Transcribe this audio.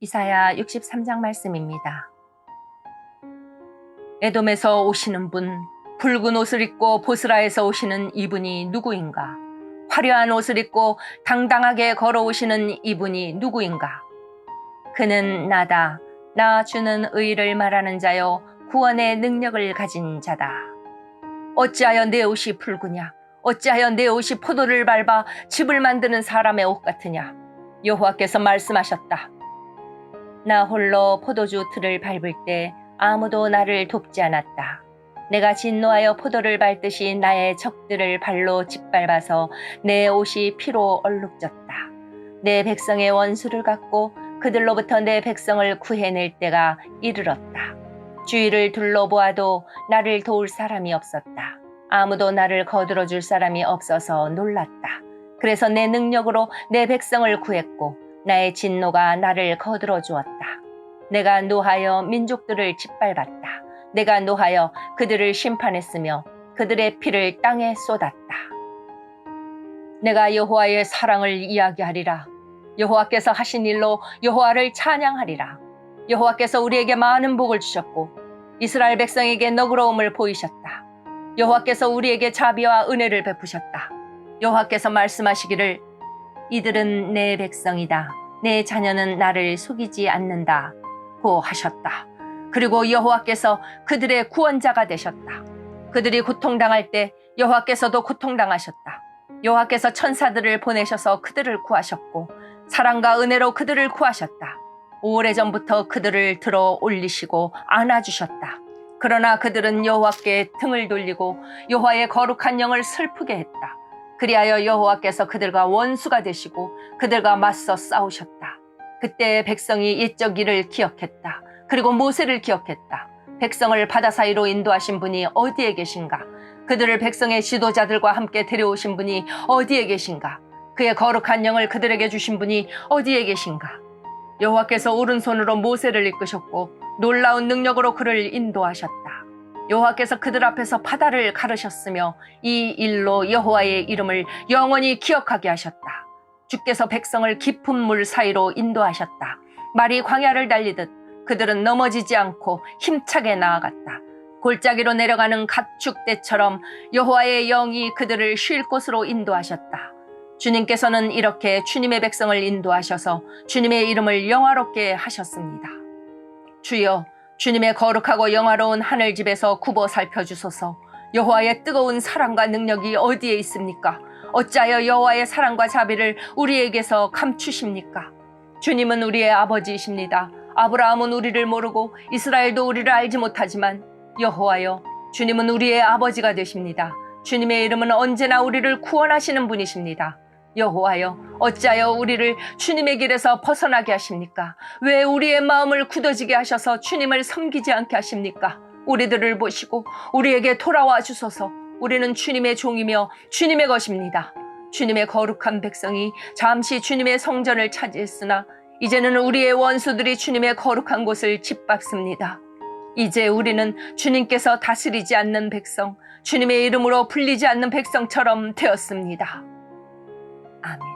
이사야 63장 말씀입니다. 에돔에서 오시는 분, 붉은 옷을 입고 보스라에서 오시는 이분이 누구인가? 화려한 옷을 입고 당당하게 걸어오시는 이분이 누구인가? 그는 나다. 나 주는 의를 말하는 자요. 구원의 능력을 가진 자다. 어찌하여 내 옷이 붉으냐? 어찌하여 내 옷이 포도를 밟아 집을 만드는 사람의 옷 같으냐? 여호와께서 말씀하셨다. 나 홀로 포도주 틀을 밟을 때 아무도 나를 돕지 않았다. 내가 진노하여 포도를 밟듯이 나의 적들을 발로 짓밟아서 내 옷이 피로 얼룩졌다. 내 백성의 원수를 갖고 그들로부터 내 백성을 구해낼 때가 이르렀다. 주위를 둘러보아도 나를 도울 사람이 없었다. 아무도 나를 거들어 줄 사람이 없어서 놀랐다. 그래서 내 능력으로 내 백성을 구했고 나의 진노가 나를 거들어 주었다. 내가 노하여 민족들을 짓밟았다. 내가 노하여 그들을 심판했으며 그들의 피를 땅에 쏟았다. 내가 여호와의 사랑을 이야기하리라. 여호와께서 하신 일로 여호와를 찬양하리라. 여호와께서 우리에게 많은 복을 주셨고 이스라엘 백성에게 너그러움을 보이셨다. 여호와께서 우리에게 자비와 은혜를 베푸셨다. 여호와께서 말씀하시기를 이들은 내 백성이다. 내 자녀는 나를 속이지 않는다. 고 하셨다. 그리고 여호와께서 그들의 구원자가 되셨다. 그들이 고통당할 때 여호와께서도 고통당하셨다. 여호와께서 천사들을 보내셔서 그들을 구하셨고 사랑과 은혜로 그들을 구하셨다. 오래전부터 그들을 들어 올리시고 안아주셨다. 그러나 그들은 여호와께 등을 돌리고 여호와의 거룩한 영을 슬프게 했다. 그리하여 여호와께서 그들과 원수가 되시고 그들과 맞서 싸우셨다. 그때 백성이 옛적 일을 기억했다. 그리고 모세를 기억했다. 백성을 바다 사이로 인도하신 분이 어디에 계신가? 그들을 백성의 지도자들과 함께 데려오신 분이 어디에 계신가? 그의 거룩한 영을 그들에게 주신 분이 어디에 계신가? 여호와께서 오른손으로 모세를 이끄셨고 놀라운 능력으로 그를 인도하셨다. 여호와께서 그들 앞에서 바다를 가르셨으며 이 일로 여호와의 이름을 영원히 기억하게 하셨다. 주께서 백성을 깊은 물 사이로 인도하셨다. 말이 광야를 달리듯 그들은 넘어지지 않고 힘차게 나아갔다. 골짜기로 내려가는 가축대처럼 여호와의 영이 그들을 쉴 곳으로 인도하셨다. 주님께서는 이렇게 주님의 백성을 인도하셔서 주님의 이름을 영화롭게 하셨습니다. 주여, 주님의 거룩하고 영화로운 하늘 집에서 굽어 살펴주소서. 여호와의 뜨거운 사랑과 능력이 어디에 있습니까? 어찌하여 여호와의 사랑과 자비를 우리에게서 감추십니까? 주님은 우리의 아버지이십니다. 아브라함은 우리를 모르고 이스라엘도 우리를 알지 못하지만 여호와여, 주님은 우리의 아버지가 되십니다. 주님의 이름은 언제나 우리를 구원하시는 분이십니다. 여호와여, 어찌하여 우리를 주님의 길에서 벗어나게 하십니까? 왜 우리의 마음을 굳어지게 하셔서 주님을 섬기지 않게 하십니까? 우리들을 보시고 우리에게 돌아와 주소서. 우리는 주님의 종이며 주님의 것입니다. 주님의 거룩한 백성이 잠시 주님의 성전을 차지했으나 이제는 우리의 원수들이 주님의 거룩한 곳을 짓밟습니다. 이제 우리는 주님께서 다스리지 않는 백성, 주님의 이름으로 불리지 않는 백성처럼 되었습니다. 아멘.